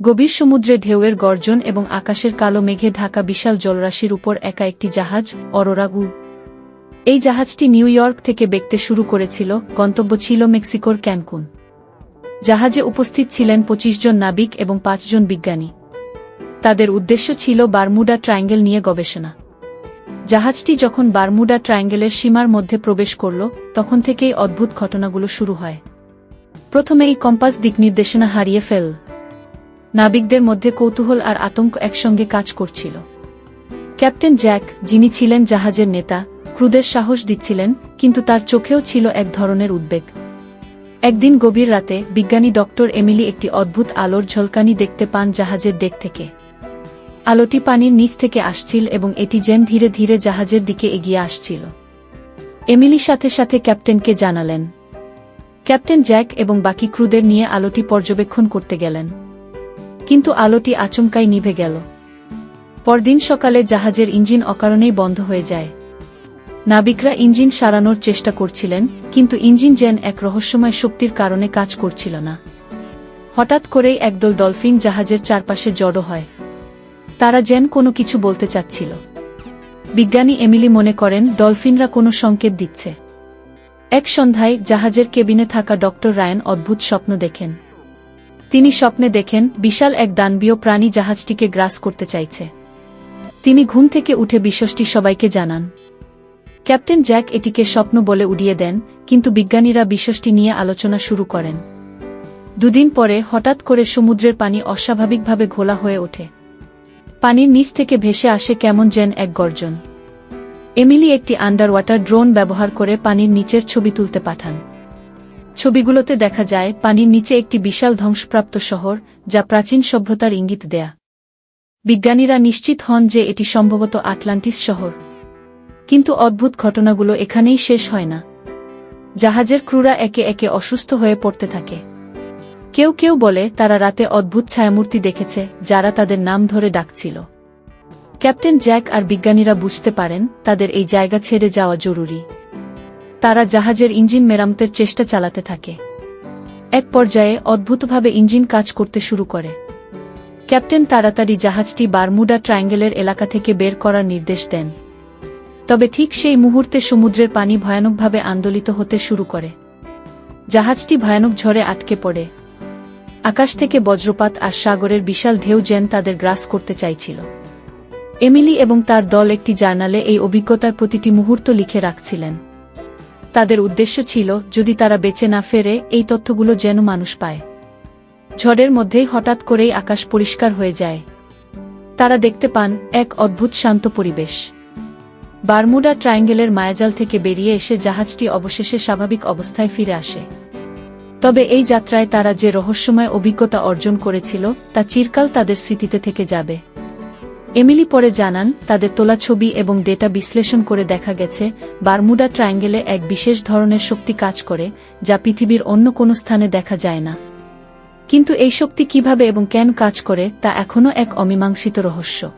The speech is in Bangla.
গভীর সমুদ্রে ঢেউয়ের গর্জন এবং আকাশের কালো মেঘে ঢাকা বিশাল জলরাশির উপর একা একটি জাহাজ, অরোরাগু। এই জাহাজটি নিউ ইয়র্ক থেকে বেঁকতে শুরু করেছিল, গন্তব্য ছিল মেক্সিকোর ক্যানকুন। জাহাজে উপস্থিত ছিলেন ২৫ জন নাবিক এবং পাঁচজন বিজ্ঞানী। তাদের উদ্দেশ্য ছিল বারমুডা ট্রায়াঙ্গেল নিয়ে গবেষণা। জাহাজটি যখন বারমুডা ট্রায়াঙ্গেলের সীমার মধ্যে প্রবেশ করল, তখন থেকেই অদ্ভুত ঘটনাগুলো শুরু হয়। প্রথমে এই কম্পাস দিকনির্দেশনা হারিয়ে ফেল। নাবিকদের মধ্যে কৌতূহল আর আতঙ্ক একসঙ্গে কাজ করছিল। ক্যাপ্টেন জ্যাক, যিনি ছিলেন জাহাজের নেতা, ক্রুদের সাহস দিচ্ছিলেন, কিন্তু তার চোখেও ছিল এক ধরনের উদ্বেগ। একদিন গভীর রাতে বিজ্ঞানী ডক্টর এমিলি একটি অদ্ভুত আলোর ঝলকানি দেখতে পান জাহাজের দিক থেকে। আলোটি পানির নিচ থেকে আসছিল এবং এটি যেন ধীরে ধীরে জাহাজের দিকে এগিয়ে আসছিল। এমিলি সাথে সাথে ক্যাপ্টেনকে জানালেন। ক্যাপ্টেন জ্যাক এবং বাকি ক্রুদের নিয়ে আলোটি পর্যবেক্ষণ করতে গেলেন। কিন্তু আলোটি আচমকাই নিভে গেল। পরদিন সকালে জাহাজের ইঞ্জিন অকারণেই বন্ধ হয়ে যায়। নাবিকরা ইঞ্জিন সারানোর চেষ্টা করছিলেন, কিন্তু ইঞ্জিন যেন এক রহস্যময় শক্তির কারণে কাজ করছিল না। হঠাৎ করেই একদল ডলফিন জাহাজের চারপাশে জড়ো হয়। তারা যেন কোনো কিছু বলতে চাচ্ছিল। বিজ্ঞানী এমিলি মনে করেন, ডলফিনরা কোনো সংকেত দিচ্ছে। এক সন্ধ্যায় জাহাজের কেবিনে থাকা ডক্টর রায়ন অদ্ভুত স্বপ্ন দেখেন। তিনি স্বপ্নে দেখেন, বিশাল এক দানবীয় প্রাণী জাহাজটিকে গ্রাস করতে চাইছে। তিনি ঘুম থেকে উঠে বিষয়টি সবাইকে জানান, ক্যাপ্টেন জ্যাক এটিকে স্বপ্ন বলে উড়িয়ে দেন, কিন্তু বিজ্ঞানীরা বিষয়টি নিয়ে আলোচনা শুরু করেন। দুদিন পরে হঠাৎ করে সমুদ্রের পানি অস্বাভাবিকভাবে ঘোলা হয়ে ওঠে। পানির নিচ থেকে ভেসে আসে কেমন যেন এক গর্জন। এমিলি একটি আন্ডার ওয়াটার ড্রোন ব্যবহার করে পানির নিচের ছবি তুলতে পাঠান। ছবিগুলোতে দেখা যায়, পানির নিচে একটি বিশাল ধ্বংসপ্রাপ্ত শহর, যা প্রাচীন সভ্যতার ইঙ্গিত দেয়া। বিজ্ঞানীরা নিশ্চিত হন যে এটি সম্ভবত আটলান্টিস শহর। কিন্তু অদ্ভুত ঘটনাগুলো এখানেই শেষ হয় না। জাহাজের ক্রুরা একে একে অসুস্থ হয়ে পড়তে থাকে। কেউ কেউ বলে, তারা রাতে অদ্ভুত ছায়ামূর্তি দেখেছে, যারা তাদের নাম ধরে ডাকছিল। ক্যাপ্টেন জ্যাক আর বিজ্ঞানীরা বুঝতে পারেন, তাদের এই জায়গা ছেড়ে যাওয়া জরুরি। তারা জাহাজের ইঞ্জিন মেরামতের চেষ্টা চালাতে থাকে। এক পর্যায়ে অদ্ভুতভাবে ইঞ্জিন কাজ করতে শুরু করে। ক্যাপ্টেন তাড়াতাড়ি জাহাজটি বারমুডা ট্রায়াঙ্গেলের এলাকা থেকে বের করার নির্দেশ দেন। তবে ঠিক সেই মুহূর্তে সমুদ্রের পানি ভয়ানকভাবে আন্দোলিত হতে শুরু করে। জাহাজটি ভয়ানক ঝড়ে আটকে পড়ে। আকাশ থেকে বজ্রপাত আর সাগরের বিশাল ঢেউ জেন তাদের গ্রাস করতে চাইছিল। এমিলি এবং তার দল একটি জার্নালে এই অভিজ্ঞতার প্রতিটি মুহূর্ত লিখে রাখছিলেন। তাদের উদ্দেশ্য ছিল, যদি তারা বেঁচে না ফেরে, এই তথ্যগুলো যেন মানুষ পায়। ঝড়ের মধ্যেই হঠাৎ করেই আকাশ পরিষ্কার হয়ে যায়। তারা দেখতে পান, এক অদ্ভুত শান্ত পরিবেশ। বারমুডা ট্রায়াঙ্গেলের মায়াজাল থেকে বেরিয়ে এসে জাহাজটি অবশেষে স্বাভাবিক অবস্থায় ফিরে আসে। তবে এই যাত্রায় তারা যে রহস্যময় অভিজ্ঞতা অর্জন করেছিল, তা চিরকাল তাদের স্মৃতিতে থেকে যাবে। এমিলি পরে জানান, তাদের তোলা ছবি এবং ডেটা বিশ্লেষণ করে দেখা গেছে, বারমুডা ট্রায়াঙ্গেলে এক বিশেষ ধরনের শক্তি কাজ করে, যা পৃথিবীর অন্য কোনো স্থানে দেখা যায় না। কিন্তু এই শক্তি কীভাবে এবং কেন কাজ করে, তা এখনও এক অমীমাংসিত রহস্য।